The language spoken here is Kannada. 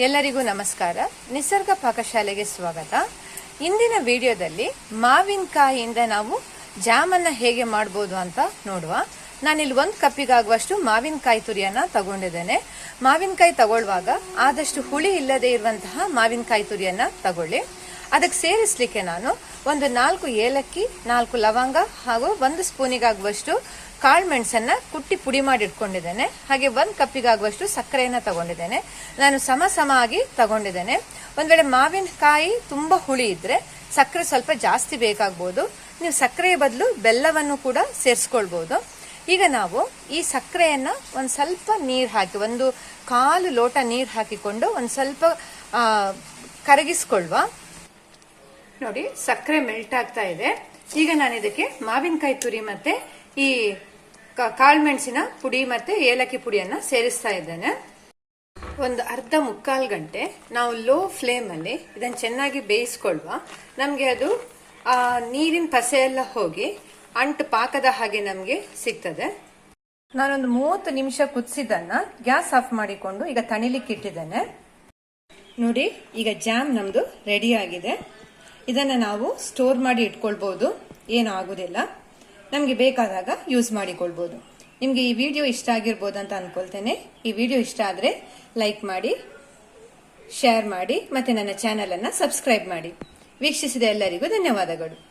ಎಲ್ಲರಿಗೂ ನಮಸ್ಕಾರ. ನಿಸರ್ಗ ಪಾಕಶಾಲೆಗೆ ಸ್ವಾಗತ. ಇಂದಿನ ವಿಡಿಯೋದಲ್ಲಿ ಮಾವಿನಕಾಯಿಯಿಂದ ನಾವು ಜಾಮನ್ನು ಹೇಗೆ ಮಾಡ್ಬೋದು ಅಂತ ನೋಡುವ. ನಾನಿಲ್ಲಿ ಒಂದು ಕಪ್ಪಿಗಾಗುವಷ್ಟು ಮಾವಿನಕಾಯಿ ತುರಿಯನ್ನ ತಗೊಂಡಿದ್ದೇನೆ. ಮಾವಿನಕಾಯಿ ತಗೊಳ್ಳುವಾಗ ಆದಷ್ಟು ಹುಳಿ ಇಲ್ಲದೆ ಇರುವಂತಹ ಮಾವಿನಕಾಯಿ ತುರಿಯನ್ನ ತಗೊಳ್ಳಿ. ಅದಕ್ಕೆ ಸೇರಿಸಲಿಕ್ಕೆ ನಾನು ಒಂದು ನಾಲ್ಕು ಏಲಕ್ಕಿ, ನಾಲ್ಕು ಲವಂಗ ಹಾಗೂ ಒಂದು ಸ್ಪೂನಿಗಾಗುವಷ್ಟು ಕಾಳು ಮೆಣಸನ್ನ ಕುಟ್ಟಿ ಪುಡಿ ಮಾಡಿ ಇಟ್ಕೊಂಡಿದ್ದೇನೆ ಹಾಗೆ ಒಂದು ಕಪ್ಪಿಗಾಗುವಷ್ಟು ಸಕ್ಕರೆಯನ್ನ ತಗೊಂಡಿದ್ದೇನೆ. ನಾನು ಸಮ ಸಮ ಆಗಿ ತಗೊಂಡಿದ್ದೇನೆ. ಒಂದ್ ವೇಳೆ ಮಾವಿನಕಾಯಿ ತುಂಬಾ ಹುಳಿ ಇದ್ರೆ ಸಕ್ಕರೆ ಸ್ವಲ್ಪ ಜಾಸ್ತಿ ಬೇಕಾಗ್ಬೋದು. ನೀವು ಸಕ್ಕರೆಯ ಬದಲು ಬೆಲ್ಲವನ್ನು ಕೂಡ ಸೇರಿಸ್ಕೊಳ್ಬಹುದು ಈಗ ನಾವು ಈ ಸಕ್ಕರೆಯನ್ನ ಒಂದು ಸ್ವಲ್ಪ ನೀರು ಹಾಕಿ, ಒಂದು ಕಾಲು ಲೋಟ ನೀರು ಹಾಕಿಕೊಂಡು ಒಂದು ಸ್ವಲ್ಪ ಕರಗಿಸ್ಕೊಳ್ವ. ನೋಡಿ, ಸಕ್ಕರೆ ಮೆಲ್ಟ್ ಆಗ್ತಾ ಇದೆ. ಈಗ ನಾನು ಇದಕ್ಕೆ ಮಾವಿನಕಾಯಿ ತುರಿ ಮತ್ತೆ ಈ ಕಾಳು ಮೆಣಸಿನ ಪುಡಿ ಮತ್ತೆ ಏಲಕ್ಕಿ ಪುಡಿಯನ್ನ ಸೇರಿಸ್ತಾ ಇದ್ದೇನೆ. ಒಂದು ಅರ್ಧ ಮುಕ್ಕಾಲು ಗಂಟೆ ನಾವು ಲೋ ಫ್ಲೇಮ್ ಅಲ್ಲಿ ಇದನ್ನ ಚೆನ್ನಾಗಿ ಬೇಯಿಸ್ಕೊಳ್ವ. ನಮ್ಗೆ ಅದು ನೀರಿನ ಪಸೆ ಎಲ್ಲ ಹೋಗಿ ಅಂಟು ಪಾಕದ ಹಾಗೆ ನಮ್ಗೆ ಸಿಗ್ತದೆ. ನಾನೊಂದು ಮೂವತ್ತು ನಿಮಿಷ ಕುದಿಸಿದನ್ನ ಗ್ಯಾಸ್ ಆಫ್ ಮಾಡಿಕೊಂಡು ಈಗ ತಣಿಲಿಕ್ಕೆ ಇಟ್ಟಿದ್ದೇನೆ. ನೋಡಿ, ಈಗ ಜಾಮ್ ನಮ್ದು ರೆಡಿ ಆಗಿದೆ. ಇದನ್ನ ನಾವು ಸ್ಟೋರ್ ಮಾಡಿ ಇಟ್ಕೊಳ್ಬೋದು. ಏನೂ ಆಗೋದಿಲ್ಲ. ನಮಗೆ ಬೇಕಾದಾಗ ಯೂಸ್ ಮಾಡಿಕೊಳ್ಬೋದು. ನಿಮಗೆ ಈ ವಿಡಿಯೋ ಇಷ್ಟ ಆಗಿರ್ಬೋದು ಅಂತ ಅಂದ್ಕೊಳ್ತೇನೆ ಈ ವಿಡಿಯೋ ಇಷ್ಟ ಆದರೆ ಲೈಕ್ ಮಾಡಿ ಶೇರ್ ಮಾಡಿ, ಮತ್ತು ನನ್ನ ಚಾನಲನ್ನು ಸಬ್ಸ್ಕ್ರೈಬ್ ಮಾಡಿ. ವೀಕ್ಷಿಸಿದ ಎಲ್ಲರಿಗೂ ಧನ್ಯವಾದಗಳು.